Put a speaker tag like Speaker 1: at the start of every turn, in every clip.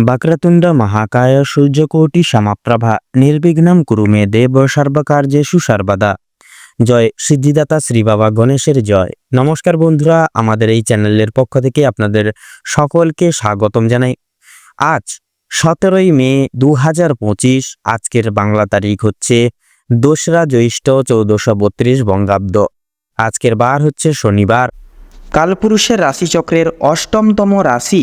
Speaker 1: వక్రతుండ মহাকায় সূর্যকোটি সমাপ্রভা নির্বিঘ্নম কুরু মে দেব সর্বকার্যেষু সর্বদা জয় সিদ্ধিদাতা শ্রী বাবা গণেশের জয় নমস্কার বন্ধুরা আমাদের এই চ্যানেলের পক্ষ থেকে আপনাদের সকলকে স্বাগতম জানাই আজ সতেরোই মে দু হাজার পঁচিশ আজকের বাংলা তারিখ হচ্ছে দোসরা জ্যৈষ্ঠ চৌদ্দশো বত্রিশ বঙ্গাব্দ আজকের বার হচ্ছে শনিবার
Speaker 2: কালপুরুষের রাশিচক্রের অষ্টমতম রাশি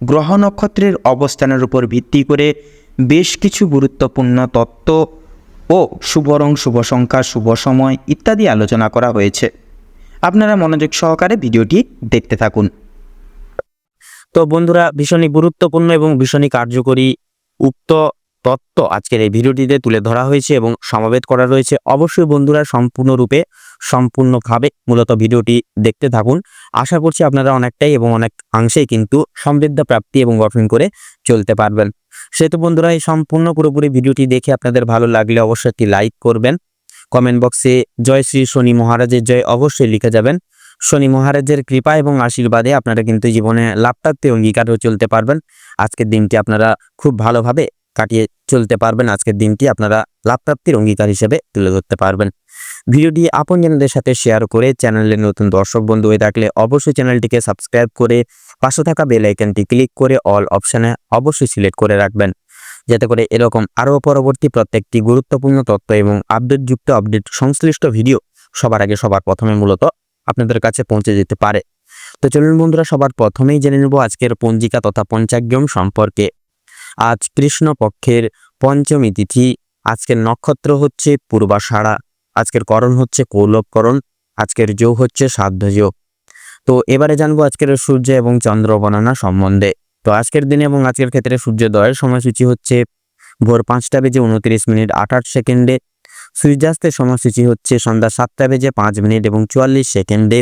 Speaker 2: গ্রহ নক্ষত্রের অবস্থানের উপর ভিত্তি করে বেশ কিছু গুরুত্বপূর্ণ তত্ত্ব ও শুভ রং, শুভ সংখ্যা, শুভ সময় ইত্যাদি আলোচনা করা হয়েছে। আপনারা মনোযোগ সহকারে ভিডিওটি দেখতে থাকুন।
Speaker 1: তো বন্ধুরা, ভীষণই গুরুত্বপূর্ণ এবং ভীষণই কার্যকরী উক্ত তত্ত্ব আজকের এই ভিডিওটিতে তুলে ধরা হয়েছে এবং সমাবেত করা রয়েছে। অবশ্যই বন্ধুরা, সম্পূর্ণরূপে সম্পূর্ণভাবে মূলত ভিডিওটি দেখতে থাকুন। আশা করছি আপনারা অনেকটাই এবং অনেক অংশেই কিন্তু সমৃদ্ধ প্রাপ্তি এবং গঠন করে চলতে পারবেন। সেহেতু বন্ধুরা, এই সম্পূর্ণ পুরোপুরি ভিডিওটি দেখে আপনাদের ভালো লাগলে অবশ্যই একটি লাইক করবেন। কমেন্ট বক্সে জয় শ্রী শনি মহারাজের জয় অবশ্যই লিখে যাবেন। শনি মহারাজের কৃপা এবং আশীর্বাদে আপনারা কিন্তু জীবনে লাভপ্রাপ্তি অঙ্গীকারও চলতে পারবেন। আজকের দিনটি আপনারা খুব ভালোভাবে কাটিয়ে চলতে পারবেন। আজকের দিনটি আপনারা লাভপ্রাপ্তির অঙ্গীকার হিসেবে তুলে ধরতে পারবেন। ভিডিওটি আপনজনদের সাথে শেয়ার করে চ্যানেলে নতুন দর্শক বন্ধু হয়ে থাকলে অবশ্যই চ্যানেলটিকে সাবস্ক্রাইব করে পাশে থাকা বেল আইকনটি ক্লিক করে অল অপশানে অবশ্যই সিলেক্ট করে রাখবেন। যাতে করে এরকম আরও পরবর্তী প্রত্যেকটি গুরুত্বপূর্ণ তথ্য এবং আপডেটযুক্ত আপডেট সংশ্লিষ্ট ভিডিও সবার আগে সবার প্রথমে মূলত আপনাদের কাছে পৌঁছে যেতে পারে। তো চলুন বন্ধুরা, সবার প্রথমেই জেনে নেব আজকের পঞ্জিকা তথা পঞ্চাগ্যম সম্পর্কে। আজ কৃষ্ণপক্ষের পঞ্চমী তিথি, আজকের নক্ষত্র হচ্ছে পূর্বাষাঢ়া। আজকের করণ হচ্ছে কৌলভকরণ আজকের যোগ হচ্ছে সাধ্য যোগ। তো এবারে জানব আজকের সূর্য এবং চন্দ্র গণনা সম্বন্ধে। তো আজকের দিনে এবং আজকের ক্ষেত্রে সূর্যোদয়ের সময়সূচি হচ্ছে ভোর পাঁচটা বেজে উনত্রিশ মিনিট আঠাশ সেকেন্ডে, সূর্যাস্তের সময়সূচি হচ্ছে সন্ধ্যা সাতটা বেজে পাঁচ মিনিট এবং চুয়াল্লিশ সেকেন্ডে।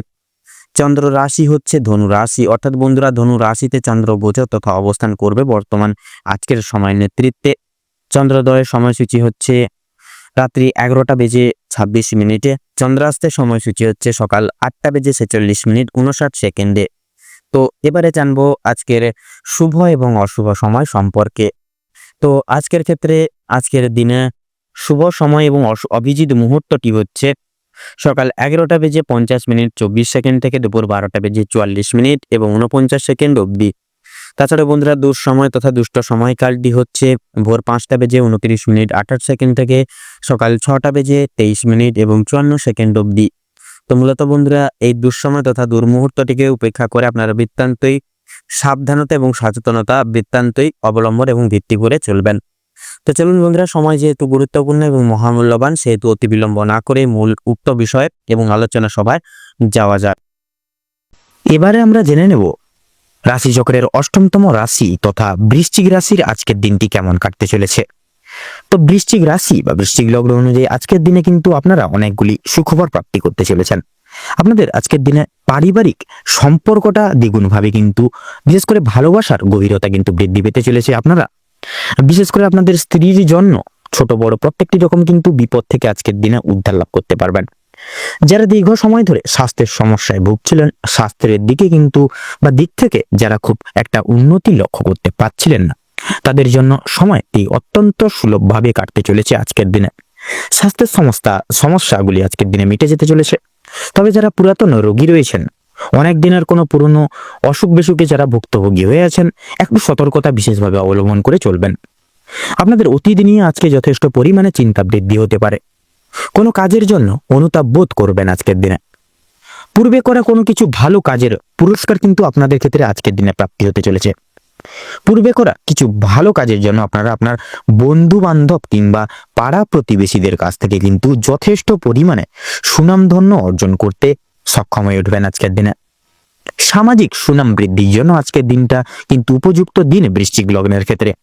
Speaker 1: চন্দ্র রাশি হচ্ছে ধনু রাশি, অর্থাৎ বন্ধুরা ধনু রাশিতে চন্দ্র গোচর তথা অবস্থান করবে বর্তমান আজকের সময় নেতৃত্বে। চন্দ্রোদয়ের সময়সূচি হচ্ছে রাত্রি এগারোটা বেজে ছাব্বিশ মিনিটে। চন্দ্রাস্তের সময়সূচি হচ্ছে সকাল আটটা বেজে ছেচল্লিশ মিনিট উনষাট সেকেন্ডে। তো এবারে জানব আজকের শুভ এবং অশুভ সময় সম্পর্কে। তো আজকের ক্ষেত্রে আজকের দিনে শুভ সময় এবং অভিজিৎ মুহূর্তটি হচ্ছে সকাল এগারোটা বেজে পঞ্চাশ মিনিট চব্বিশ সেকেন্ড থেকে দুপুর বারোটা বেজে চুয়াল্লিশ মিনিট এবং উনপঞ্চাশ সেকেন্ড অবধি। তাছাড়া বন্ধুরা দুঃসময় তথা দুষ্ট সময়কালটি হচ্ছে ভোর পাঁচটা বেজে উনত্রিশ মিনিট আঠাশ সেকেন্ড থেকে সকাল ছটা বেজে তেইশ মিনিট এবং চুয়ান্ন সেকেন্ড অবধি। তো মূলত বন্ধুরা, এই দুঃসময় তথা দুর্মুহূর্তটিকে উপেক্ষা করে আপনারা বৃত্তান্তই সাবধানতা এবং সচেতনতা বৃত্তান্তই অবলম্বন এবং ভিত্তি করে চলবেন। তো চলুন বন্ধুরা, সময় যেহেতু গুরুত্বপূর্ণ এবং মহামূল্যবান, সেহেতু অতি বিলম্ব না করে মূল উক্ত বিষয় এবং আলোচনা সভায় যাওয়া যাক। এবারে আমরা জেনে নেব রাশিচক্রের অষ্টমতম রাশি তথা বৃশ্চিক রাশির আজকের দিনটি কেমন কাটতে চলেছে? তো বৃশ্চিক রাশি বা বৃশ্চিক লগ্ন অনুযায়ী আজকের দিনে কিন্তু আপনারা অনেকগুলি সুখবর প্রাপ্তি করতে চলেছেন। আপনাদের আজকের দিনে পারিবারিক সম্পর্কটা দ্বিগুণভাবে কিন্তু, বিশেষ করে ভালোবাসার গভীরতা কিন্তু বৃদ্ধি পেতে চলেছে আপনারা। বিশেষ করে আপনাদের স্ত্রীর জন্য ছোট বড় প্রত্যেকটি রকম কিন্তু বিপদ থেকে আজকের দিনে উদ্ধার লাভ করতে পারবেন। যারা দীর্ঘ সময় ধরে স্বাস্থ্যের সমস্যায় ভুগছিলেন, স্বাস্থ্যের দিকে কিন্তু বা দিক থেকে যারা খুব একটা উন্নতি লক্ষ্য করতে পারছিলেন না, তাদের জন্য সময়টি অত্যন্ত সুলভভাবে কাটতে চলেছে আজকের দিনে। স্বাস্থ্যের সমস্যা সমস্যাগুলি আজকের দিনে মিটে যেতে চলেছে। তবে যারা পুরাতন রোগী রয়েছেন, অনেক দিনের কোনো পুরনো অসুখ বিসুখে যারা ভুক্তভোগী হয়ে আছেন, একটু সতর্কতা বিশেষভাবে অবলম্বন করে চলবেন। আপনাদের অতীত নিয়ে আজকে যথেষ্ট পরিমাণে চিন্তা বৃদ্ধি হতে পারে। কোনো কাজের জন্য অনুতাপ বোধ করবেন আজকের দিনে। পূর্বে করা কোনো কিছু ভালো কাজের পুরস্কার কিন্তু আপনাদের ক্ষেত্রে আজকের দিনে প্রাপ্তি হতে চলেছে। পূর্বে করা কিছু ভালো কাজের জন্য আপনারা আপনার বন্ধু বান্ধব কিংবা পাড়া প্রতিবেশীদের কাছ থেকে কিন্তু যথেষ্ট পরিমাণে সুনামধন্য অর্জন করতে সক্ষম হয়ে উঠবেন আজকের দিনে। সামাজিক সুনাম বৃদ্ধির জন্য আজকের দিনটা কিন্তু উপযুক্ত দিন বৃশ্চিক লগ্নের ক্ষেত্রে।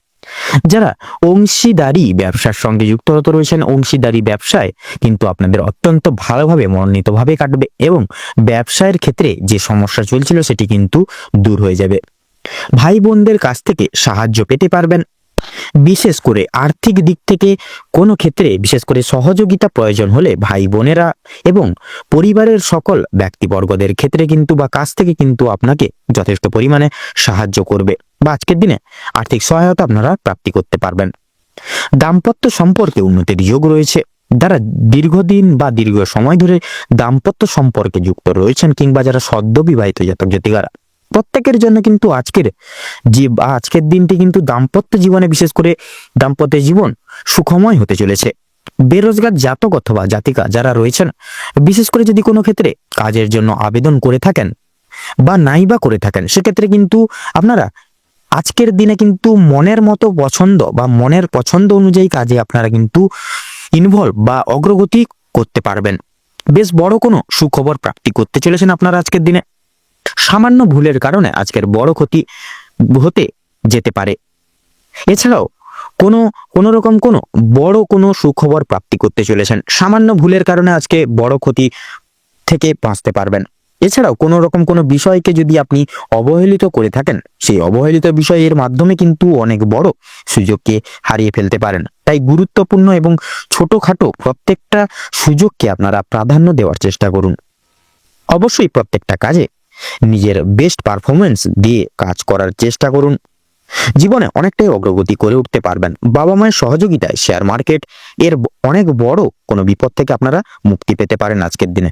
Speaker 1: যারা অংশীদারি ব্যবসার সঙ্গে যুক্ত রয়েছেন, অংশীদারি ব্যবসায় কিন্তু আপনাদের অত্যন্ত ভালোভাবে, মনোনীতভাবে কাটবে এবং ব্যবসায়ের ক্ষেত্রে যে সমস্যা চলছিল সেটি কিন্তু দূর হয়ে যাবে। ভাই বোনদের কাছ থেকে সাহায্য পেতে পারবেন বিশেষ করে আর্থিক দিক থেকে কোনো ক্ষেত্রে বিশেষ করে সহযোগিতা প্রয়োজন হলে ভাই বোনেরা এবং পরিবারের সকল ব্যক্তিবর্গদের ক্ষেত্রে কিন্তু বা কাছ থেকে কিন্তু আপনাকে যথেষ্ট পরিমাণে সাহায্য করবে বা আজকের দিনে আর্থিক সহায়তা আপনারা প্রাপ্তি করতে পারবেন। দাম্পত্য সম্পর্কে উন্নতির যোগ রয়েছে। যারা দীর্ঘদিন বা দীর্ঘ সময় ধরে দাম্পত্য সম্পর্কে যুক্ত রয়েছেন কিংবা যারা সদ্য বিবাহিত জাতক জাতিকারা প্রত্যেকের জন্য কিন্তু আজকের যে আজকের দিনটি কিন্তু দাম্পত্য জীবনে বিশেষ করে দাম্পত্য জীবন সুখময় হতে চলেছে। বেরোজগার জাতক অথবা জাতিকা যারা রয়েছেন, বিশেষ করে যদি কোনো ক্ষেত্রে কাজের জন্য আবেদন করে থাকেন বা নাই বা করে থাকেন, সেক্ষেত্রে কিন্তু আপনারা আজকের দিনে কিন্তু মনের মতো পছন্দ বা মনের পছন্দ অনুযায়ী কাজে আপনারা কিন্তু ইনভলভ বা অগ্রগতি করতে পারবেন। বেশ বড় কোনো সুখবর প্রাপ্তি করতে চলেছেন আপনারা আজকের দিনে। সামান্য ভুলের কারণে আজকের বড় ক্ষতি হতে যেতে পারে। এছাড়াও কোনো কোনো রকম কোনো বড় কোনো সুখবর প্রাপ্তি করতে চলেছেন, সামান্য ভুলের কারণে আজকে বড় ক্ষতি থেকে বাঁচতে পারবেন। এছাড়াও কোনো রকম কোনো বিষয়কে যদি আপনি অবহেলিত করে থাকেন, সেই অবহেলিত বিষয়ের মাধ্যমে কিন্তু অনেক বড় সুযোগকে হারিয়ে ফেলতে পারেন। তাই গুরুত্বপূর্ণ এবং ছোটখাটো প্রত্যেকটা সুযোগকে আপনারা প্রাধান্য দেওয়ার চেষ্টা করুন। অবশ্যই প্রত্যেকটা কাজে নিজের বেস্ট পারফরমেন্স দিয়ে কাজ করার চেষ্টা করুন। জীবনে অনেকটাই অগ্রগতি করে উঠতে পারবেন। বাবা মায়ের সহযোগিতায় শেয়ার মার্কেট এর অনেক বড় কোনো বিপদ থেকে আপনারা মুক্তি পেতে পারেন আজকের দিনে।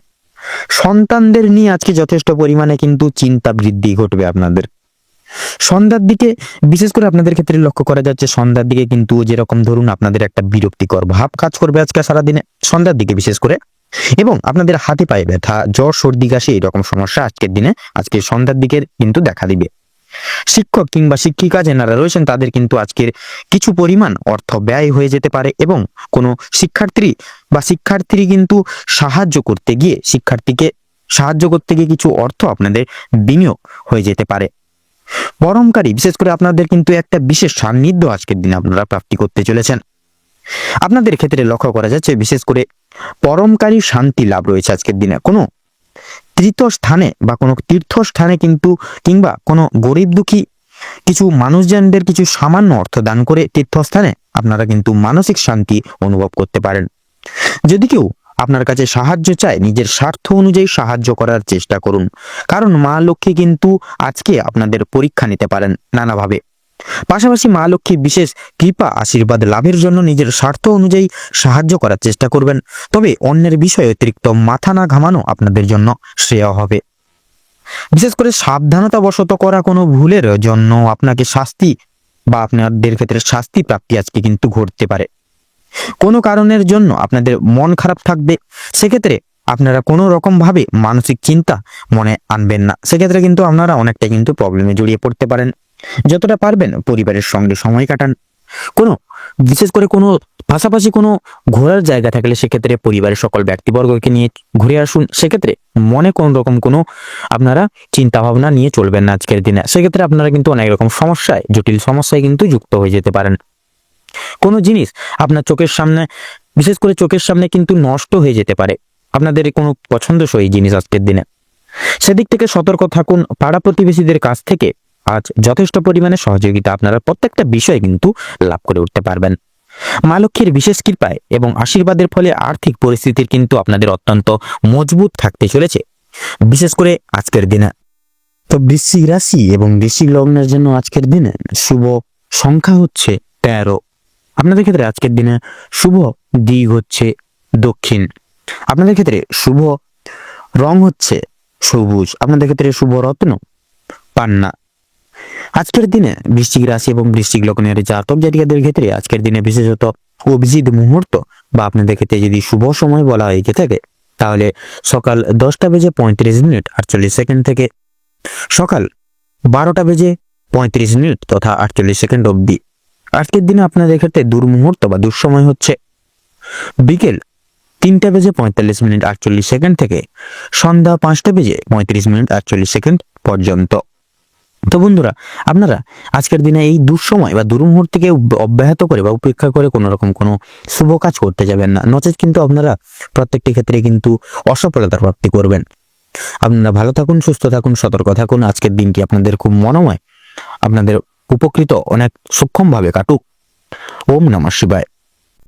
Speaker 1: সন্তানদের নিয়ে আজকে যথেষ্ট পরিমাণে কিন্তু চিন্তা বৃদ্ধি ঘটবে আপনাদের। সন্ধ্যার দিকে, বিশেষ করে আপনাদের ক্ষেত্রে লক্ষ্য করা যাচ্ছে, সন্ধ্যার দিকে কিন্তু যেরকম ধরুন আপনাদের একটা বিরক্তিকর ভাব কাজ করবে আজকে সারাদিনে। সন্ধ্যার দিকে বিশেষ করে এবং আপনাদের হাতে পায়ে ব্যথা, জ্বর, সর্দি, কাশি এরকম সমস্যা আজকের দিনে আজকে সন্ধ্যার দিকে কিন্তু দেখা দিবে। শিক্ষক কিংবা শিক্ষিকা যেনারা রয়েছেন, তাদের কিন্তু আজকের কিছু পরিমাণ অর্থ ব্যয় হয়ে যেতে পারে এবং কোনো শিক্ষার্থী বা শিক্ষার্থী কিন্তু সাহায্য করতে গিয়ে, শিক্ষার্থীকে সাহায্য করতে গিয়ে কিছু অর্থ আপনাদের বিনিয়োগ হয়ে যেতে পারে। পরমকারী বিশেষ করে আপনাদের কিন্তু একটা বিশেষ সান্নিধ্য আজকের দিনে আপনারা প্রাপ্তি করতে চলেছেন। আপনাদের ক্ষেত্রে লক্ষ্য করা যাচ্ছে, বিশেষ করে পরমকারী শান্তি লাভ রয়েছে আজকের দিনে। কোনো তীর্থস্থানে বা কোনো তীর্থস্থানে কিন্তু কিংবা কোনো গরিব দুঃখী কিছু মানুষজনদের কিছু সামান্য অর্থ দান করে তীর্থস্থানে আপনারা কিন্তু মানসিক শান্তি অনুভব করতে পারেন। যদি কেউ আপনার কাছে সাহায্য চায়, নিজের স্বার্থ অনুযায়ী সাহায্য করার চেষ্টা করুন। কারণ মা লক্ষ্মী কিন্তু আজকে আপনাদের পরীক্ষা নিতে পারেন নানাভাবে। পাশাপাশি মা লক্ষ্মী বিশেষ কৃপা, আশীর্বাদ লাভের জন্য নিজের স্বার্থ অনুযায়ী সাহায্য করার চেষ্টা করবেন। তবে অন্যের বিষয়ে অতিরিক্ত মাথা না ঘামানো আপনাদের জন্য শ্রেয় হবে। বিশেষ করে সাবধানতা বশত করা কোনো ভুলের জন্য আপনাকে শাস্তি বা আপনাদের ক্ষেত্রে শাস্তি প্রাপ্তি আজকে কিন্তু ঘটতে পারে। কোনো কারণের জন্য আপনাদের মন খারাপ থাকবে, সেক্ষেত্রে আপনারা কোনো রকম ভাবে মানসিক চিন্তা মনে আনবেন না। সেক্ষেত্রে কিন্তু আপনারা অনেকটা কিন্তু প্রবলেমে জড়িয়ে পড়তে পারেন। যতটা পারবেন পরিবারের সঙ্গে সময় কাটান। কোনো, বিশেষ করে কোনো, পাশাপাশি কোনো ঘোরার জায়গা থাকলে সেক্ষেত্রে পরিবারের সকল ব্যক্তিবর্গকে নিয়ে ঘুরে আসুন। সেক্ষেত্রে মনে কোন রকম কোনো আপনারা চিন্তা ভাবনা নিয়ে চলবেন না আজকের দিনে। সেক্ষেত্রে আপনারা কিন্তু অনেক রকম সমস্যায়, জটিল সমস্যায় কিন্তু যুক্ত হয়ে যেতে পারেন। কোনো জিনিস আপনার চোখের সামনে, বিশেষ করে চোখের সামনে কিন্তু নষ্ট হয়ে যেতে পারে। আপনাদের কোনো পছন্দসই জিনিস আজকের দিনে। সেদিক থেকে সতর্ক থাকুন। পাড়া প্রতিবেশীদের কাছ থেকে আজ যথেষ্ট পরিমাণে সহযোগিতা আপনারা প্রত্যেকটা বিষয়ে কিন্তু লাভ করে উঠতে পারবেন। মা লক্ষ্মীর বিশেষ কৃপায় এবং আশীর্বাদের ফলে আর্থিক পরিস্থিতির কিন্তু আপনাদের অত্যন্ত মজবুত থাকতে চলেছে। বিশেষ করে আজকের দিনে। তো বৃশ্চিক রাশি এবং বৃশ্চিক লগ্নের জন্য আজকের দিনে শুভ সংখ্যা হচ্ছে তেরো। আপনাদের ক্ষেত্রে আজকের দিনে শুভ দিক হচ্ছে দক্ষিণ। আপনাদের ক্ষেত্রে শুভ রং হচ্ছে সবুজ। আপনাদের ক্ষেত্রে শুভ রত্ন পান্না। আজকের দিনে বৃশ্চিক রাশি এবং বৃশ্চিক লগ্নের জাতক জাতিকাদের ক্ষেত্রে আজকের দিনে বিশেষত অভিজিৎ মুহূর্ত বা আপনাদের ক্ষেত্রে যদি শুভ সময় বলা হয়ে থাকে, তাহলে সকাল দশটা বেজে পঁয়ত্রিশ মিনিট আটচল্লিশ সেকেন্ড থেকে সকাল বারোটা বেজে পঁয়ত্রিশ মিনিট তথা আটচল্লিশ সেকেন্ড অবধি। আজকের দিনে আপনাদের ক্ষেত্রে দুর্মুহূর্ত বা দুঃসময় হচ্ছে। বিকেল তিনটা বেজে পঁয়তাল্লিশ মিনিট আটচল্লিশ সেকেন্ড থেকে সন্ধ্যা পাঁচটা বেজে পঁয়ত্রিশ মিনিট আটচল্লিশ সেকেন্ড পর্যন্ত। তো বন্ধুরা, আপনারা আজকের দিনে এই দুঃসময় বা দুর্মুহূর্তকে অব্যাহত করে বা উপেক্ষা করে কোনো রকম কোনো শুভ কাজ করতে যাবেন না। নচেত কিন্তু আপনারা প্রত্যেকটি ক্ষেত্রে কিন্তু অসফলতার প্রাপ্তি করবেন। আপনারা ভালো থাকুন, সুস্থ থাকুন, সতর্ক থাকুন। আজকের দিনটি আপনাদের খুব মনোময়, আপনাদের উপকৃত, অনেক সূক্ষ্মভাবে কাটুক। ওম নমঃ শিবায়।